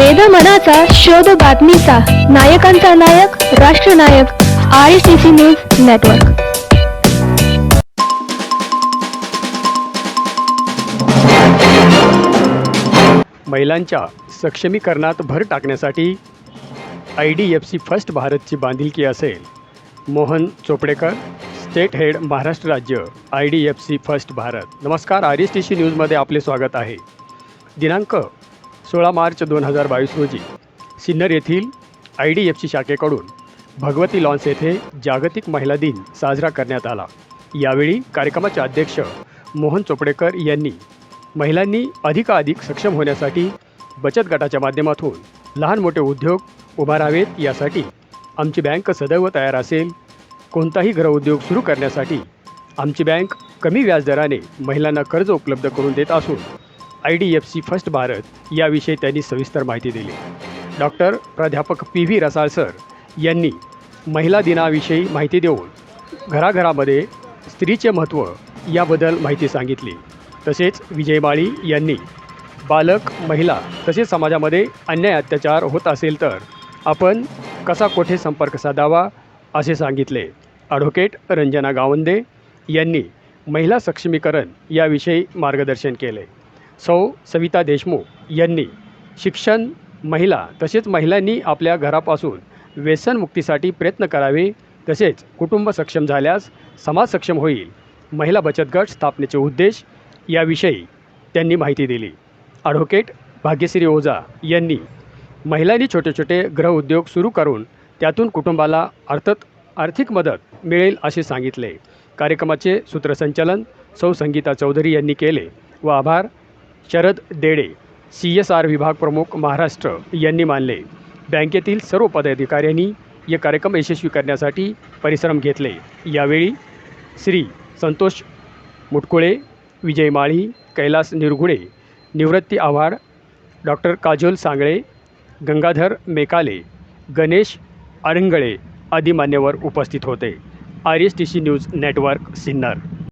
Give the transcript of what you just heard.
वेद मनाचा शोध बातमीचा. नायकांचा नायक राष्ट्रनायक I C C news network महिलांच्या सक्षमीकरणात भर टाकण्यासाठी I D F C first भारतची बांधिलकी असेल. मोहन चोपडेकर स्टेट हेड महाराष्ट्र राज्य I D F C first Bharat. नमस्कार आर एस टी सी न्यूजमध्ये आपले स्वागत आहे. दिनांक सोळा मार्च दोन हजार बावीस रोजी सिन्नर येथील आय डी एफ सी शाखेकडून भगवती लॉन्स येथे जागतिक महिला दिन साजरा करण्यात आला. यावेळी कार्यक्रमाचे अध्यक्ष मोहन चोपडेकर यांनी महिलांनी अधिकाधिक सक्षम होण्यासाठी बचत गटाच्या माध्यमातून लहान मोठे उद्योग उभारावेत यासाठी आमची बँक सदैव तयार असेल. कोणताही गृहउद्योग सुरू करण्यासाठी आमची बँक कमी व्याजदराने महिलांना कर्ज उपलब्ध करून देत असून I D F C first Bharat याविषयी त्यांनी सविस्तर माहिती दिली. डॉक्टर प्राध्यापक पी व्ही रसाळ सर यांनी महिला दिनाविषयी माहिती देऊन घराघरामध्ये स्त्रीचे महत्त्व याबद्दल माहिती सांगितली. तसेच विजय माळी यांनी बालक महिला तसेच समाजामध्ये अन्याय अत्याचार होत असेल तर आपण कसा कोठे संपर्क साधावा असे सांगितले. ॲडव्होकेट रंजना गावंदे यांनी महिला सक्षमीकरण याविषयी मार्गदर्शन केले. सौ सविता देशमुख यांनी शिक्षण महिला तसेच महिलांनी आपल्या घरापासून व्यसनमुक्तीसाठी प्रयत्न करावे तसेच कुटुंब सक्षम झाल्यास समाज सक्षम होईल महिला बचत गट स्थापनेचे उद्देश याविषयी त्यांनी माहिती दिली. ॲडव्होकेट भाग्यश्री ओझा यांनी महिलांनी छोटे छोटे गृहउद्योग सुरू करून त्यातून कुटुंबाला अर्थत आर्थिक मदत मिळेल असे सांगितले. कार्यक्रमाचे सूत्रसंचालन सौ संगीता चौधरी यांनी केले व आभार Sharad Dede C S R विभाग प्रमुख महाराष्ट्र यांनी मानले. बँकेतील सर्व पदाधिकाऱ्यांनी हे कार्यक्रम यशस्वी करण्यासाठी परिश्रम घेतले. यावेळी श्री संतोष मुटकुळे विजय माळी कैलास निरगुडे निवृत्ती आव्हाड डॉक्टर काजोल सांगळे गंगाधर मेकाले गणेश अरंगळे आदी मान्यवर उपस्थित होते. R S T C news network Sinnar.